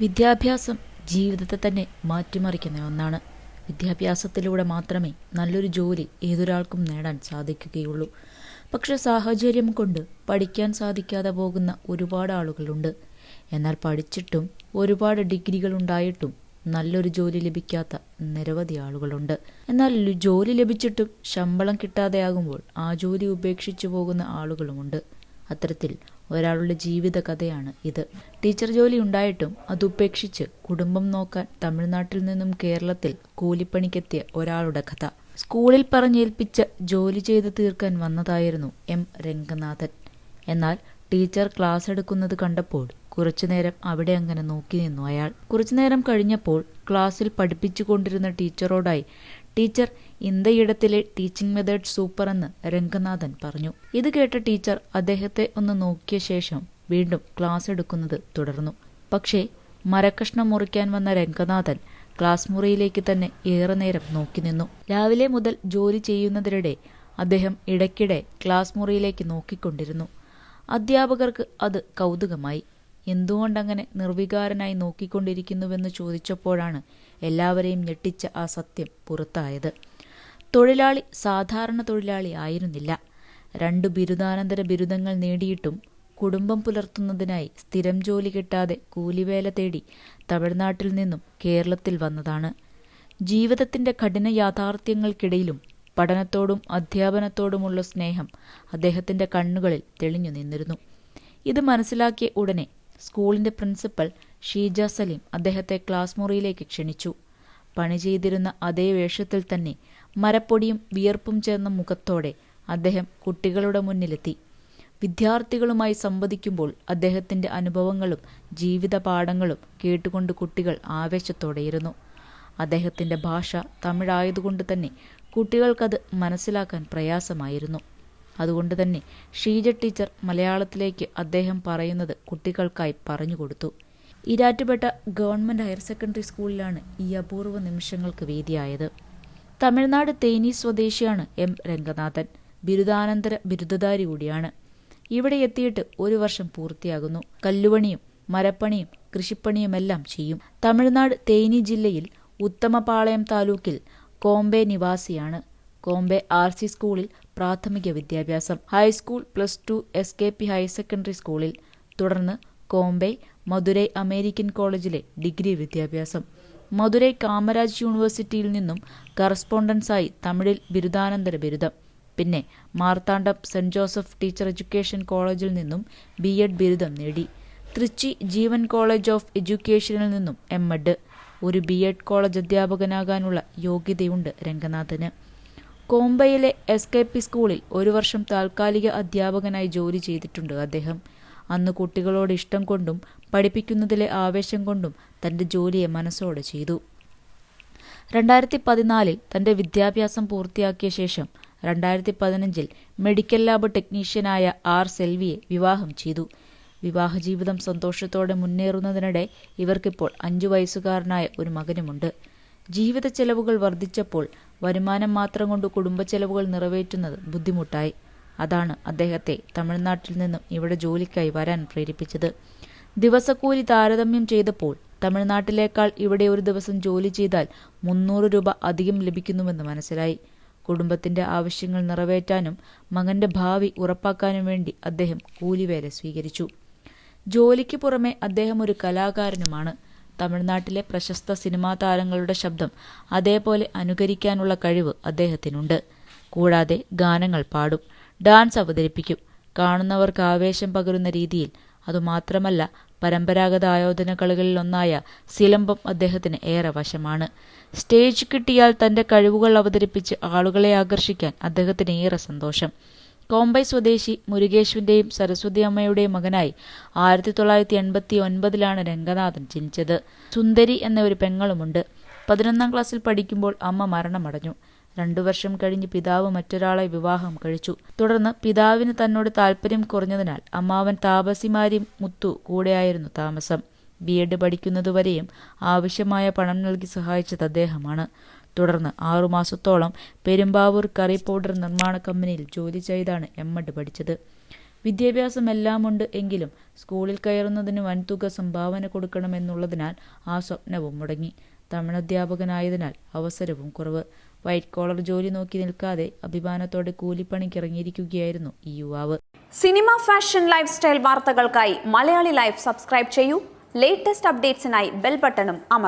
വിദ്യാഭ്യാസം ജീവിതത്തെ തന്നെ മാറ്റിമറിക്കുന്ന ഒന്നാണ്. വിദ്യാഭ്യാസത്തിലൂടെ മാത്രമേ നല്ലൊരു ജോലി ഏതൊരാൾക്കും നേടാൻ സാധിക്കുകയുള്ളൂ. പക്ഷെ സാഹചര്യം കൊണ്ട് പഠിക്കാൻ സാധിക്കാതെ പോകുന്ന ഒരുപാട് ആളുകളുണ്ട്. എന്നാൽ പഠിച്ചിട്ടും ഒരുപാട് ഡിഗ്രികൾ ഉണ്ടായിട്ടും നല്ലൊരു ജോലി ലഭിക്കാത്ത നിരവധി ആളുകളുണ്ട്. എന്നാൽ ജോലി ലഭിച്ചിട്ടും ശമ്പളം കിട്ടാതെയാകുമ്പോൾ ആ ജോലി ഉപേക്ഷിച്ചു പോകുന്ന ആളുകളുമുണ്ട്. അത്തരത്തിൽ ഒരാളുടെ ജീവിത കഥയാണ് ഇത്. ടീച്ചർ ജോലി ഉണ്ടായിട്ടും അത് ഉപേക്ഷിച്ച് കുടുംബം നോക്കാൻ തമിഴ്നാട്ടിൽ നിന്നും കേരളത്തിൽ കൂലിപ്പണിക്കെത്തിയ ഒരാളുടെ കഥ. സ്കൂളിൽ പറഞ്ഞേൽപ്പിച്ച ജോലി ചെയ്ത് തീർക്കാൻ വന്നതായിരുന്നു എം രംഗനാഥൻ. എന്നാൽ ടീച്ചർ ക്ലാസ് എടുക്കുന്നത് കണ്ടപ്പോൾ കുറച്ചുനേരം അവിടെ അങ്ങനെ നോക്കി നിന്നു അയാൾ. കുറച്ചുനേരം കഴിഞ്ഞപ്പോൾ ക്ലാസ്സിൽ പഠിപ്പിച്ചുകൊണ്ടിരുന്ന ടീച്ചറോടായി ടീച്ചർ ഇന്ത്യയിടത്തിലെ ടീച്ചിങ് മെത്തേഡ് സൂപ്പർ എന്ന് രംഗനാഥൻ പറഞ്ഞു. ഇത് കേട്ട ടീച്ചർ അദ്ദേഹത്തെ ഒന്ന് നോക്കിയ ശേഷം വീണ്ടും ക്ലാസ് എടുക്കുന്നത് തുടർന്നു. പക്ഷേ മരക്കഷ്ണം മുറിക്കാൻ വന്ന രംഗനാഥൻ ക്ലാസ് മുറിയിലേക്ക് തന്നെ ഏറെ നേരം നോക്കി നിന്നു. രാവിലെ മുതൽ ജോലി ചെയ്യുന്നതിനിടെ അദ്ദേഹം ഇടയ്ക്കിടെ ക്ലാസ് മുറിയിലേക്ക് നോക്കിക്കൊണ്ടിരുന്നു. അധ്യാപകർക്ക് അത് കൗതുകമായി. എന്തുകൊണ്ടങ്ങനെ നിർവികാരനായി നോക്കിക്കൊണ്ടിരിക്കുന്നുവെന്ന് ചോദിച്ചപ്പോഴാണ് എല്ലാവരെയും ഞെട്ടിച്ച ആ സത്യം പുറത്തായത്. തൊഴിലാളി സാധാരണ തൊഴിലാളി ആയിരുന്നില്ല. രണ്ടു ബിരുദാനന്തര ബിരുദങ്ങൾ നേടിയിട്ടും കുടുംബം പുലർത്തുന്നതിനായി സ്ഥിരം ജോലി കിട്ടാതെ കൂലിവേല തേടി തമിഴ്നാട്ടിൽ നിന്നും കേരളത്തിൽ വന്നതാണ്. ജീവിതത്തിന്റെ കഠിന യാഥാർത്ഥ്യങ്ങൾക്കിടയിലും പഠനത്തോടും അധ്യാപനത്തോടുമുള്ള സ്നേഹം അദ്ദേഹത്തിന്റെ കണ്ണുകളിൽ തെളിഞ്ഞു നിന്നിരുന്നു. ഇത് മനസ്സിലാക്കിയ ഉടനെ സ്കൂളിന്റെ പ്രിൻസിപ്പൽ ഷീജ സലീം അദ്ദേഹത്തെ ക്ലാസ് മുറിയിലേക്ക് ക്ഷണിച്ചു. പണി ചെയ്തിരുന്ന അതേ വേഷത്തിൽ തന്നെ മരപ്പൊടിയും വിയർപ്പും ചേർന്ന മുഖത്തോടെ അദ്ദേഹം കുട്ടികളുടെ മുന്നിലെത്തി. വിദ്യാർത്ഥികളുമായി സംവദിക്കുമ്പോൾ അദ്ദേഹത്തിന്റെ അനുഭവങ്ങളും ജീവിത പാഠങ്ങളും കേട്ടുകൊണ്ട് കുട്ടികൾ ആവേശത്തോടെയിരുന്നു. അദ്ദേഹത്തിന്റെ ഭാഷ തമിഴായതുകൊണ്ട് തന്നെ കുട്ടികൾക്കത് മനസ്സിലാക്കാൻ പ്രയാസമായിരുന്നു. അതുകൊണ്ട് തന്നെ ഷീജ ടീച്ചർ മലയാളത്തിലേക്ക് അദ്ദേഹം പറയുന്നത് കുട്ടികൾക്കായി പറഞ്ഞുകൊടുത്തു ഇരാറ്റുപേട്ട ഗവൺമെന്റ് ഹയർ സെക്കൻഡറി സ്കൂളിലാണ് ഈ അപൂർവ നിമിഷങ്ങൾക്ക് വേദിയായത്. തമിഴ്നാട് തേനി സ്വദേശിയാണ് എം രംഗനാഥൻ. ബിരുദാനന്തര ബിരുദധാരി കൂടിയാണ്. ഇവിടെ എത്തിയിട്ട് ഒരു വർഷം പൂർത്തിയാകുന്നു. കല്ലുപണിയും മരപ്പണിയും കൃഷിപ്പണിയുമെല്ലാം ചെയ്യും. തമിഴ്നാട് തേനി ജില്ലയിൽ ഉത്തമപാളയം താലൂക്കിൽ കോംബെ നിവാസിയാണ്. കോംബെ ആർ സി സ്കൂളിൽ പ്രാഥമിക വിദ്യാഭ്യാസം. High school plus two S K P higher secondary സ്കൂളിൽ. തുടർന്ന് കോംബെ മധുരൈ അമേരിക്കൻ കോളേജിലെ ഡിഗ്രി വിദ്യാഭ്യാസം. മധുരൈ കാമരാജ് യൂണിവേഴ്സിറ്റിയിൽ നിന്നും കറസ്പോണ്ടൻസായി തമിഴിൽ ബിരുദാനന്തര ബിരുദം. പിന്നെ Marthandam saint Joseph teacher education കോളേജിൽ നിന്നും ബി എഡ് ബിരുദം നേടി. തൃച്ചി ജീവൻ കോളേജ് ഓഫ് എഡ്യൂക്കേഷനിൽ നിന്നും എം എഡ്. ഒരു ബി എഡ് കോളേജ് അധ്യാപകനാകാനുള്ള യോഗ്യതയുണ്ട് രംഗനാഥന്. കോംബയിലെ എസ് കെ പി സ്കൂളിൽ ഒരു വർഷം താൽക്കാലിക അധ്യാപകനായി ജോലി ചെയ്തിട്ടുണ്ട് അദ്ദേഹം. അന്ന് കുട്ടികളോട് ഇഷ്ടം കൊണ്ടും പഠിപ്പിക്കുന്നതിലെ ആവേശം കൊണ്ടും തന്റെ ജോലിയെ മനസ്സോടെ ചെയ്തു. രണ്ടായിരത്തി പതിനാലിൽ തന്റെ വിദ്യാഭ്യാസം പൂർത്തിയാക്കിയ ശേഷം രണ്ടായിരത്തി പതിനഞ്ചിൽ മെഡിക്കൽ ലാബ് ടെക്നീഷ്യനായ ആർ സെൽവിയെ വിവാഹം ചെയ്തു. വിവാഹജീവിതം സന്തോഷത്തോടെ മുന്നേറുന്നതിനിടെ ഇവർക്കിപ്പോൾ അഞ്ചു വയസ്സുകാരനായ ഒരു മകനുമുണ്ട്. ജീവിത ചെലവുകൾ വർദ്ധിച്ചപ്പോൾ വരുമാനം മാത്രം കൊണ്ട് കുടുംബ ചെലവുകൾ നിറവേറ്റുന്നത് ബുദ്ധിമുട്ടായി. അതാണ് അദ്ദേഹത്തെ തമിഴ്നാട്ടിൽ നിന്നും ഇവിടെ ജോലിക്കായി വരാൻ പ്രേരിപ്പിച്ചത്. ദിവസക്കൂലി താരതമ്യം ചെയ്തപ്പോൾ തമിഴ്നാട്ടിലേക്കാൾ ഇവിടെ ഒരു ദിവസം ജോലി ചെയ്താൽ മുന്നൂറ് രൂപ അധികം ലഭിക്കുന്നുവെന്ന് മനസ്സിലായി. കുടുംബത്തിന്റെ ആവശ്യങ്ങൾ നിറവേറ്റാനും മകന്റെ ഭാവി ഉറപ്പാക്കാനും വേണ്ടി അദ്ദേഹം കൂലിവേല സ്വീകരിച്ചു. ജോലിക്ക് പുറമെ അദ്ദേഹം ഒരു കലാകാരനുമാണ്. തമിഴ്നാട്ടിലെ പ്രശസ്ത സിനിമാ താരങ്ങളുടെ ശബ്ദം അതേപോലെ അനുകരിക്കാനുള്ള കഴിവ് അദ്ദേഹത്തിനുണ്ട്. കൂടാതെ ഗാനങ്ങൾ പാടും. ഡാൻസ് അവതരിപ്പിക്കും. കാണുന്നവർക്ക് ആവേശം പകരുന്ന രീതിയിൽ. അതുമാത്രമല്ല പരമ്പരാഗത ആയോധന കളികളിൽ ഒന്നായ സിലംബം അദ്ദേഹത്തിന് ഏറെ വശമാണ്. സ്റ്റേജ് കിട്ടിയാൽ തന്റെ കഴിവുകൾ അവതരിപ്പിച്ച് ആളുകളെ ആകർഷിക്കാൻ അദ്ദേഹത്തിന് ഏറെ സന്തോഷം. കോമ്പൈ സ്വദേശി മുരുകേശുവിന്റെയും സരസ്വതി അമ്മയുടെയും മകനായി ആയിരത്തി തൊള്ളായിരത്തി എൺപത്തി ഒൻപതിലാണ് രംഗനാഥൻ ജനിച്ചത്. സുന്ദരി എന്ന ഒരു പെങ്ങളുമുണ്ട്. പതിനൊന്നാം ക്ലാസ്സിൽ പഠിക്കുമ്പോൾ അമ്മ മരണമടഞ്ഞു. രണ്ടു വർഷം കഴിഞ്ഞ് പിതാവ് മറ്റൊരാളെ വിവാഹം കഴിച്ചു. തുടർന്ന് പിതാവിന് തന്നോട് താല്പര്യം കുറഞ്ഞതിനാൽ അമ്മാവൻ താപസിമാരി മുത്തു കൂടെയായിരുന്നു താമസം. ബി എഡ് പഠിക്കുന്നതുവരെയും ആവശ്യമായ പണം നൽകി സഹായിച്ചത് അദ്ദേഹമാണ്. തുടർന്ന് ആറുമാസത്തോളം പെരുമ്പാവൂർ കറി പൗഡർ നിർമ്മാണ കമ്പനിയിൽ ജോലി ചെയ്താണ് എം എഡ് പഠിച്ചത്. വിദ്യാഭ്യാസം എല്ലാമുണ്ട് എങ്കിലും സ്കൂളിൽ കയറുന്നതിന് വൻതുക സംഭാവന കൊടുക്കണമെന്നുള്ളതിനാൽ ആ സ്വപ്നവും മുടങ്ങി. തമിഴ് അധ്യാപകനായതിനാൽ അവസരവും കുറവ്. വൈറ്റ് കോളർ ജോലി നോക്കി നിൽക്കാതെ അഭിമാനത്തോടെ കൂലിപ്പണിക്കിറങ്ങിയിരിക്കുകയായിരുന്നു ഈ യുവാവ്. സിനിമ ഫാഷൻ ലൈഫ് സ്റ്റൈൽ വാർത്തകൾക്കായി മലയാളി ലൈഫ് സബ്സ്ക്രൈബ് ചെയ്യൂ. ലേറ്റസ്റ്റ് അപ്ഡേറ്റ്സിനായി ബെൽ ബട്ടണും അമർ